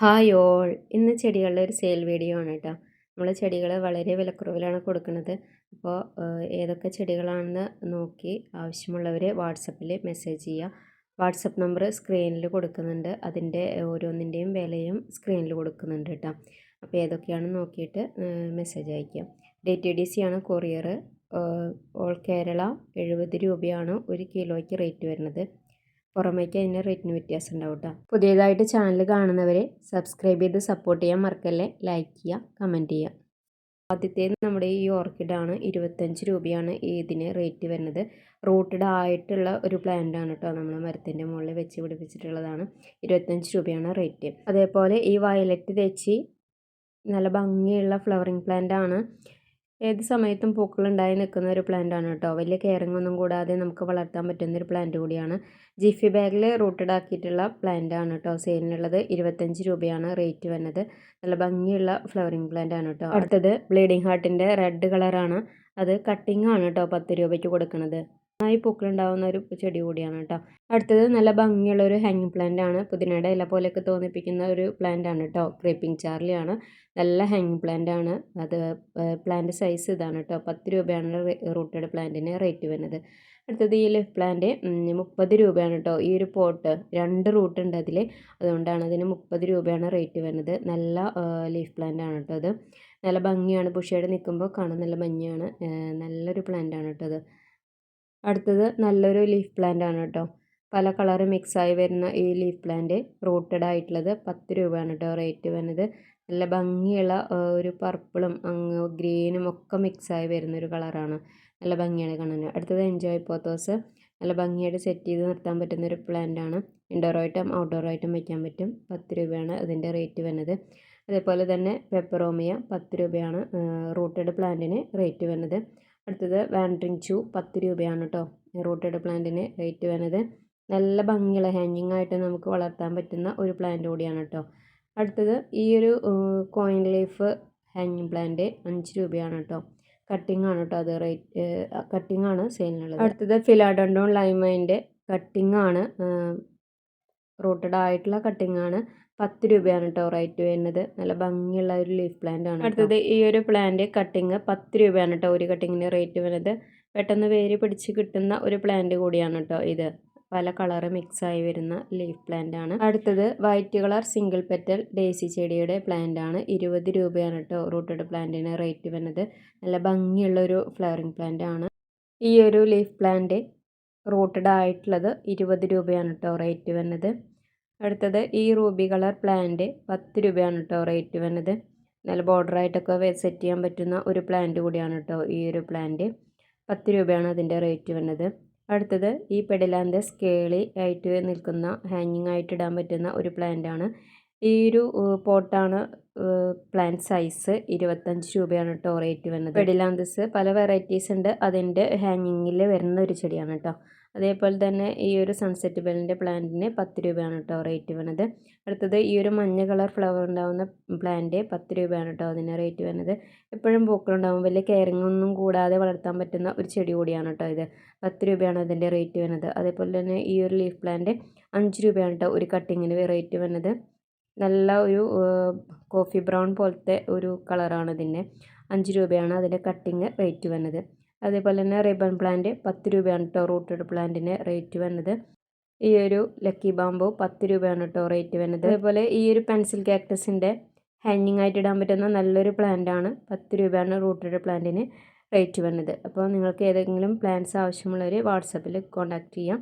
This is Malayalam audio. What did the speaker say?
Hi all. ഇന്ന് ചെടികളുടെ ഒരു സെയിൽ വീഡിയോ ആണ് കേട്ടോ. നമ്മൾ ചെടികൾ വളരെ വിലക്കുറവിലാണ് കൊടുക്കുന്നത്. അപ്പോൾ ഏതൊക്കെ ചെടികളാണെന്ന് നോക്കി ആവശ്യമുള്ളവർ വാട്സപ്പിൽ മെസ്സേജ് ചെയ്യുക വാട്സപ്പ് നമ്പർ സ്ക്രീനിൽ കൊടുക്കുന്നുണ്ട്. അതിന്റെ ഓരോന്നിന്റെയും വിലയും സ്ക്രീനിൽ കൊടുക്കുന്നുണ്ട് കേട്ടോ. അപ്പോൾ ഏതൊക്കെയാണെന്ന് നോക്കിയിട്ട് മെസ്സേജ് അയയ്ക്കുക ഡി ടി ഡി സി ആണ് കൊറിയർ ഓൾ കേരള എഴുപത് രൂപയാണ് ഒരു കിലോയ്ക്ക് റേറ്റ് വരുന്നത്. പുറമേക്ക് അതിന്റെ റേറ്റിന് വ്യത്യാസം ഉണ്ടാവും കേട്ടോ പുതിയതായിട്ട് ചാനൽ കാണുന്നവരെ സബ്സ്ക്രൈബ് ചെയ്ത് സപ്പോർട്ട് ചെയ്യാൻ മറക്കല്ലേ? ലൈക്ക് ചെയ്യുക കമന്റ് ചെയ്യുക. ആദ്യത്തെ നമ്മുടെ ഈ ഓർക്കിഡാണ് ഇരുപത്തഞ്ച് രൂപയാണ് ഇതിന് റേറ്റ് വരുന്നത്. റൂട്ടഡ് ആയിട്ടുള്ള ഒരു പ്ലാന്റ് ആണ് കേട്ടോ നമ്മൾ മരത്തിന്റെ മുകളിൽ വെച്ച് പിടിപ്പിച്ചിട്ടുള്ളതാണ്. ഇരുപത്തഞ്ച് രൂപയാണ് റേറ്റ് അതേപോലെ ഈ വയലറ്റ് തെച്ചി നല്ല ഭംഗിയുള്ള ഫ്ലവറിങ് പ്ലാന്റ് ആണ്. ഏത് സമയത്തും പൂക്കളുണ്ടായി നിൽക്കുന്ന ഒരു പ്ലാന്റ് ആണ് കേട്ടോ. വലിയ കെയറിംഗ് കൂടാതെ നമുക്ക് വളർത്താൻ പറ്റുന്ന ഒരു പ്ലാന്റ് കൂടിയാണ്. ജിഫി ബാഗിൽ റൂട്ടഡ് ആക്കിയിട്ടുള്ള പ്ലാന്റ് ആണ് കേട്ടോ. സെയിലിനുള്ളത് ഇരുപത്തഞ്ച് രൂപയാണ് റേറ്റ് വന്നത് നല്ല ഭംഗിയുള്ള ഫ്ലവറിങ് പ്ലാന്റ് ആണ് കേട്ടോ. അടുത്തത് ബ്ലീഡിങ് ഹാർട്ടിന്റെ റെഡ് കളറാണ് അത് കട്ടിംഗ് ആണ് കേട്ടോ. പത്ത് രൂപയ്ക്ക് കൊടുക്കുന്നത്. നന്നായി പൂക്കളുണ്ടാവുന്ന ഒരു ചെടി കൂടിയാണ് കേട്ടോ. അടുത്തത് നല്ല ഭംഗിയുള്ള ഒരു ഹാങ്ങിങ് പ്ലാന്റ് ആണ്. പുതിനയുടെ ഇല പോലെയൊക്കെ തോന്നിപ്പിക്കുന്ന ഒരു പ്ലാന്റ് ആണ് കേട്ടോ. ക്രീപ്പിംഗ് ചാർലിയാണ് നല്ല ഹാങ്ങിങ് പ്ലാന്റ് ആണ്. അത് പ്ലാന്റ് സൈസ് ഇതാണ് കേട്ടോ. പത്ത് രൂപയാണ് റൂട്ടഡ് പ്ലാന്റിന് റേറ്റ് വരുന്നത്. അടുത്തത് ഈ ലിഫ് പ്ലാന്റ് മുപ്പത് രൂപയാണ് കേട്ടോ. ഈ ഒരു പോട്ട് രണ്ട് റൂട്ട് ഉണ്ട് അതിൽ അതുകൊണ്ടാണ് അതിന് മുപ്പത് രൂപയാണ് റേറ്റ് വരുന്നത്. നല്ല ലീഫ് പ്ലാന്റ് ആണ് കേട്ടോ അത്. നല്ല ഭംഗിയാണ്. ബുഷയുടെ നിൽക്കുമ്പോൾ കാണാൻ നല്ല ഭംഗിയാണ്. നല്ലൊരു പ്ലാന്റ് ആണ് കേട്ടോ അത്. അടുത്തത് നല്ലൊരു ലീഫ് പ്ലാന്റ് ആണ് കേട്ടോ. പല കളർ മിക്സായി വരുന്ന ഈ ലീഫ് പ്ലാന്റ് റൂട്ടഡ് ആയിട്ടുള്ളത് പത്ത് രൂപയാണ് കേട്ടോ റേറ്റ് വരുന്നത്. നല്ല ഭംഗിയുള്ള ഒരു പർപ്പിളും ഗ്രീനും ഒക്കെ മിക്സായി വരുന്ന ഒരു കളറാണ് നല്ല ഭംഗിയാണ് കാണാൻ. അടുത്തത് എൻജോയ് പോത്തോസ് നല്ല ഭംഗിയായിട്ട് സെറ്റ് ചെയ്ത് നിർത്താൻ പറ്റുന്ന ഒരു പ്ലാന്റ് ആണ്. ഔട്ട്ഡോർ ആയിട്ടും വയ്ക്കാൻ പറ്റും. പത്ത് രൂപയാണ് അതിന്റെ റേറ്റ് വരുന്നത്. അതേപോലെ തന്നെ പെപ്പറോമിയ പത്ത് രൂപയാണ് റൂട്ടഡ് പ്ലാന്റിന് റേറ്റ് വരുന്നത്. അടുത്തത് വാൻഡ്രിങ് ചൂ പത്ത് രൂപയാണ് കേട്ടോ റൂട്ടഡ് പ്ലാന്റിന് റേറ്റ് വരുന്നത് നല്ല ഭംഗിയുള്ള ഹാങ്ങിങ് ആയിട്ട് നമുക്ക് വളർത്താൻ പറ്റുന്ന ഒരു പ്ലാന്റ് കൂടിയാണ് കേട്ടോ അടുത്തത് ഈ ഒരു കോയിൻ ലീഫ് ഹാങ്ങിങ് പ്ലാന്റ് അഞ്ച് രൂപയാണ് കേട്ടോ കട്ടിംഗ് ആണ് കേട്ടോ അത് റേറ്റ് കട്ടിംഗ് ആണ് സെയിലിനുള്ളത് അടുത്തത് ഫിലാഡോണ്ടോൺ ലൈമൈന്റെ കട്ടിംഗ് ആണ് റൂട്ടഡ് ആയിട്ടുള്ള കട്ടിംഗ് ആണ്. പത്ത് രൂപയാണ് കേട്ടോ റേറ്റ് വരുന്നത്. നല്ല ഭംഗിയുള്ള ഒരു ലീഫ് പ്ലാന്റ് ആണ് അടുത്തത് ഈ ഒരു പ്ലാന്റ് കട്ടിങ് പത്ത് രൂപയാണ് കേട്ടോ ഒരു കട്ടിങ്ങിന് റേറ്റ് വരുന്നത്. പെട്ടെന്ന് വേര് പിടിച്ച് കിട്ടുന്ന ഒരു പ്ലാന്റ് കൂടിയാണ് കേട്ടോ ഇത്. പല കളറ് മിക്സായി വരുന്ന ലീഫ് പ്ലാന്റ് ആണ്. അടുത്തത് white colour single petal daisy ചെടിയുടെ പ്ലാന്റ് ആണ്. ഇരുപത് രൂപയാണ് കേട്ടോ റൂട്ടഡ് പ്ലാന്റിന് റേറ്റ് വരുന്നത്. നല്ല ഭംഗിയുള്ള ഒരു ഫ്ലവറിങ് പ്ലാന്റ് ആണ്. ഈ ഒരു ലീഫ് പ്ലാന്റ് റൂട്ടഡ് ആയിട്ടുള്ളത് ഇരുപത് രൂപയാണ് കേട്ടോ റേറ്റ് വരുന്നത്. അടുത്തത് ഈ റൂബി കളർ പ്ലാന്റ് പത്ത് രൂപയാണ് കേട്ടോ റേറ്റ് വന്നത് നല്ല ബോർഡറായിട്ടൊക്കെ സെറ്റ് ചെയ്യാൻ പറ്റുന്ന ഒരു പ്ലാന്റ് കൂടിയാണ് കേട്ടോ ഈ ഒരു പ്ലാന്റ് പത്ത് രൂപയാണ് അതിന്റെ റേറ്റ് വന്നത് അടുത്തത് ഈ പെഡിലാന്റെ സ്കേളി ആയിട്ട് നിൽക്കുന്ന ഹാങ്ങിങ് ആയിട്ട് ഇടാൻ പറ്റുന്ന ഒരു പ്ലാന്റ് ആണ്. ഈ ഒരു പോട്ടാണ് പ്ലാന്റ് സൈസ് ഇരുപത്തഞ്ച് രൂപയാണ് കേട്ടോ റേറ്റ് വരുന്നത്. പെഡിലാന്തസ് പല വെറൈറ്റീസ് ഉണ്ട്. അതിന്റെ ഹാങ്ങിങ്ങിൽ വരുന്ന ഒരു ചെടിയാണ് കേട്ടോ അതേപോലെ തന്നെ ഈ ഒരു സൺസെറ്റ് ബെല്ലിന്റെ പ്ലാന്റിന് പത്ത് രൂപയാണ് കേട്ടോ റേറ്റ് വേണത് അടുത്തത് ഈ ഒരു മഞ്ഞ കളർ ഫ്ലവർ ഉണ്ടാകുന്ന പ്ലാന്റ് പത്ത് രൂപയാണ് കേട്ടോ അതിന് റേറ്റ് വരുന്നത് എപ്പോഴും പൂക്കളുണ്ടാകും വലിയ കെയറിംഗ് ഒന്നും കൂടാതെ വളർത്താൻ പറ്റുന്ന ഒരു ചെടി കൂടിയാണ് കേട്ടോ ഇത്. പത്ത് രൂപയാണ് അതിന്റെ റേറ്റ് വരുന്നത് അതേപോലെ തന്നെ ഈ ഒരു ലീഫ് പ്ലാന്റ് അഞ്ച് രൂപയാണ് കേട്ടോ ഒരു കട്ടിങ്ങിന് റേറ്റ് വരുന്നത് നല്ല ഒരു കോഫി ബ്രൗൺ പോലത്തെ ഒരു കളറാണ് ഇതിന്റെ അഞ്ച് രൂപയാണ് അതിന്റെ കട്ടിങ് റേറ്റ് വരുന്നത് അതേപോലെ തന്നെ റിബൺ പ്ലാന്റ് പത്ത് രൂപയാണ് കേട്ടോ റൂട്ടഡ് പ്ലാന്റിന് റേറ്റ് വന്നത്. ഈ ഒരു ലക്കി ബാമ്പു പത്ത് രൂപയാണ് കേട്ടോ റേറ്റ് വരുന്നത് അതേപോലെ ഈ ഒരു പെൻസിൽ കാക്ടസിന്റെ ഹാങ്ങിങ് ആയിട്ട് ഇടാൻ പറ്റുന്ന നല്ലൊരു പ്ലാന്റ് ആണ് പത്ത് രൂപയാണ് റൂട്ടഡ് പ്ലാന്റിന് റേറ്റ് വരുന്നത് അപ്പോൾ നിങ്ങൾക്ക് ഏതെങ്കിലും പ്ലാന്റ്സ് ആവശ്യമുള്ളവർ വാട്സപ്പിൽ കോൺടാക്റ്റ് ചെയ്യാം.